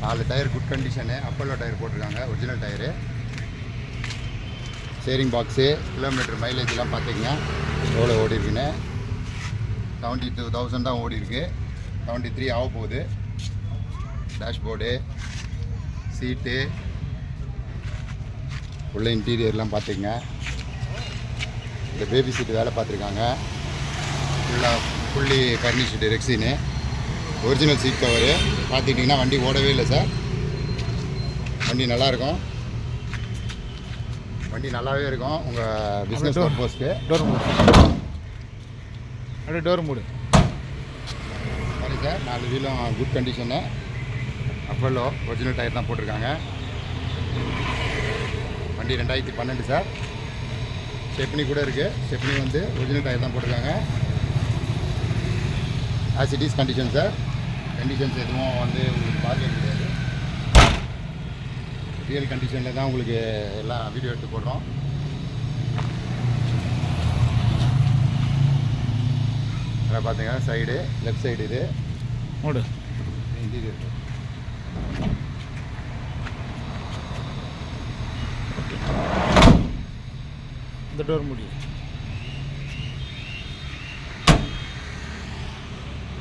நாலு tyre good condition Apollo tyre போட்டிருக்காங்க original tyre steering box kilometre மைலேஜ்லாம் பார்த்தீங்கன்னா எவ்வளோ ஓடி இருக்குன்னு. செவன்ட்டி டூ தௌசண்ட் தான் ஓடி இருக்கு. செவன்ட்டி த்ரீ ஆக போகுது டேஷ்போர்டு சீட்டு உள்ள இன்டீரியர்லாம் பார்த்துங்க இந்த பேபி சீட்டு வேலை பார்த்துருக்காங்க ஃபுல்லாக fully furnished rexine original seat cover பார்த்துக்கிட்டிங்கன்னா வண்டி ஓடவே இல்லை சார். வண்டி நல்லாயிருக்கும். வண்டி நல்லாவே இருக்கும். உங்கள் பிஸ்னஸ். பர்பஸ்க்கு டோர் மூடு. அப்படியே டோர் மூடு. சரி சார் நாலு வீலும் good condition Apollo original tyre தான் போட்டிருக்காங்க. வண்டி ரெண்டாயிரத்தி பன்னெண்டு சார். ஸ்டெப்னி கூட இருக்குது ஸ்டெப்னி வந்து ஒரிஜினல் டயர் தான் போட்டிருக்காங்க. As it is condition sir conditions எதுவும் வந்து உங்களுக்கு பார்க்க கிடையாது ரியல் கண்டிஷனில் தான் உங்களுக்கு எல்லாம் வீடியோ எடுத்து போடுறோம். அதை பார்த்தீங்க சைடு லெஃப்ட் சைடு இது. மூடு இன்டீரியர் இந்த டோர் மூடி.